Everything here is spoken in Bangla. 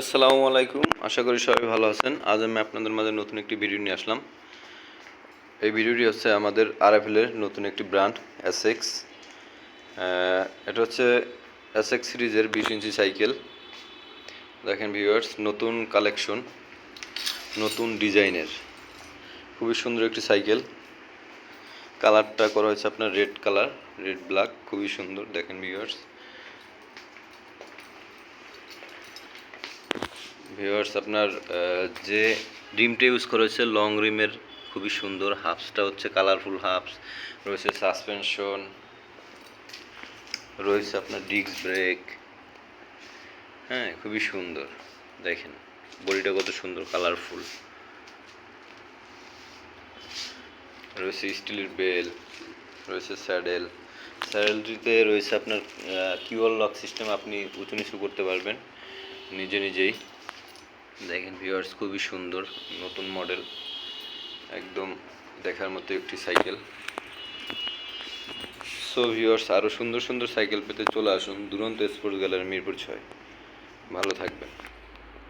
আসসালামু আলাইকুম। আশা করি সবাই ভালো আছেন। আজ আমি আপনাদের মাঝে নতুন একটি ভিডিও নিয়ে আসলাম। এই ভিডিওটি হচ্ছে আমাদের আর আরএফএলের নতুন একটি ব্র্যান্ড এসএক্স এটা হচ্ছে এসএক্স সিরিজের বিশ ইঞ্চি সাইকেল। দেখেন ভিউয়ার্স, নতুন কালেকশন, নতুন ডিজাইনের। খুবই সুন্দর একটি সাইকেল। কালারটা করা হয়েছে আপনার রেড কালার, রেড ব্ল্যাক, খুবই সুন্দর। দেখেন ভিউয়ার্স ভিউয়ার্স, আপনার যে রিমটা ইউজ করা হয়েছে লং রিমের খুবই সুন্দর হাফসটা হচ্ছে কালারফুল হাফস। রয়েছে সাসপেনশন রয়েছে আপনার ডিস্ক ব্রেক হ্যাঁ খুবই সুন্দর। দেখেন, বডিটা কত সুন্দর কালারফুল রয়েছে স্টিলের বেল রয়েছে স্যাডেল স্যাডেলটিতে রয়েছে আপনার কিউআর লক সিস্টেম আপনি উঁচু নিচু করতে পারবেন, নিজে নিজেই। দেখেন ভিউয়ার্স খুবই সুন্দর, নতুন মডেল একদম দেখার মতো একটি সাইকেল সো ভিউয়ার্স আরও সুন্দর সুন্দর সাইকেল পেতে চলে আসুন, দুরন্ত স্পোর্টস গ্যালারি মিরপুর ছয়। ভালো থাকবেন।